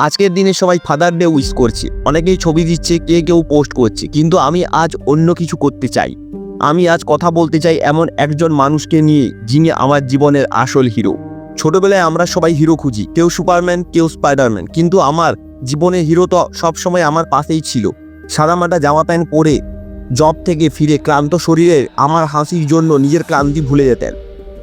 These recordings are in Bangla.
আজকের দিনে সবাই ফাদার ডে উইশ করছে। অনেকেই ছবি দিচ্ছে, কে কেউ পোস্ট করছে। কিন্তু আমি আজ অন্য কিছু করতে চাই। আমি আজ কথা বলতে চাই এমন একজন মানুষকে নিয়ে, যিনি আমার জীবনের আসল হিরো ছোটবেলায় আমরা সবাই হিরো খুঁজি। কেউ সুপারম্যান কেউ স্পাইডারম্যান কিন্তু আমার জীবনের হিরো তো সবসময় আমার পাশেই ছিল। সাদামাটা জামা প্যান্ট পরে জব থেকে ফিরে ক্লান্ত শরীরে আমার হাসির জন্য নিজের ক্লান্তি ভুলে যেতেন।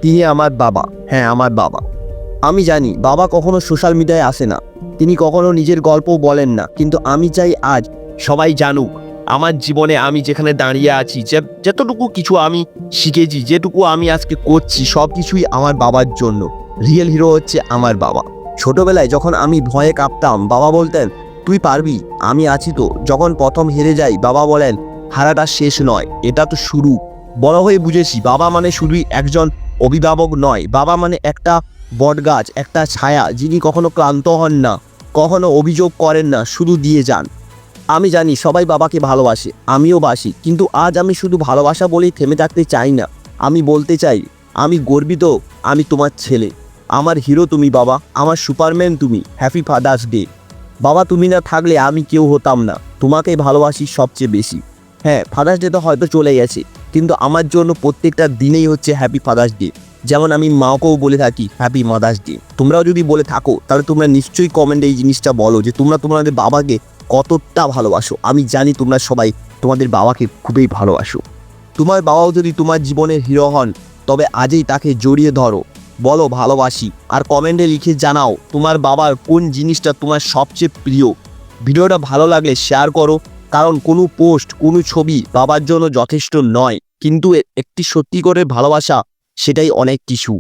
তিনি আমার বাবা। হ্যাঁ আমার বাবা। আমি জানি বাবা কখনো সোশ্যাল মিডিয়ায় আসে না। তিনি কখনো নিজের গল্পও বলেন না। কিন্তু আমি চাই আজ সবাই জানুক, আমার জীবনে আমি যেখানে দাঁড়িয়ে আছি, যে, যতটুকু কিছু আমি শিখেছি, যেটুকু আমি আজকে করছি, সব কিছুই আমার বাবার জন্য। রিয়েল হিরো হচ্ছে আমার বাবা। ছোটবেলায় যখন আমি ভয়ে কাঁপতাম, বাবা বলতেন, তুই পারবি, আমি আছি তো। যখন প্রথম হেরে যাই, বাবা বলেন, হারাটা শেষ নয়, এটা তো শুরু। বড় হয়ে বুঝেছি, বাবা মানে শুধুই একজন অভিভাবক নয়, বাবা মানে একটা বটগাছ, একটা ছায়া যিনি কখনো ক্লান্ত হন না, কখনো অভিযোগ করেন না, শুধু দিয়ে যান। আমি জানি সবাই বাবাকে ভালোবাসে, আমিও বাসি, কিন্তু আজ আমি শুধু ভালোবাসা বলেই থেমে থাকতে চাই না। আমি বলতে চাই, আমি গর্বিত, আমি তোমার ছেলে। আমার হিরো তুমি বাবা, আমার সুপারম্যান তুমি, হ্যাপি ফাদার্স ডে। বাবা তুমি না থাকলে আমি কেউ হতাম না, তোমাকে ভালোবাসি সবচেয়ে বেশি। হ্যাঁ ফাদার্স ডে তো হয়তো চলে গেছে, কিন্তু আমার জন্য প্রত্যেকটা দিনেই হচ্ছে হ্যাপি ফাদার্স ডে। যেমন আমি মাকেও বলে থাকি হ্যাপি মাদার্স ডে তোমরাও যদি বলে থাকো, তাহলে তোমরা নিশ্চয়ই কমেন্টে এই জিনিসটা বলো যে তোমরা তোমাদের বাবাকে কতটা ভালোবাসো। আমি জানি তোমরা সবাই তোমাদের বাবাকে খুবই ভালোবাসো। তোমার বাবাও যদি তোমার জীবনের হিরো হন, তবে আজই তাকে জড়িয়ে ধরো। বলো, ভালোবাসি। আর কমেন্টে লিখে জানাও তোমার বাবার কোন জিনিসটা তোমার সবচেয়ে প্রিয়। ভিডিওটা ভালো লাগলে শেয়ার করো, কারণ কোনো পোস্ট কোনো ছবি বাবার জন্য যথেষ্ট নয়। কিন্তু একটি সত্যি করে ভালোবাসা সেটাই অনেক কিছু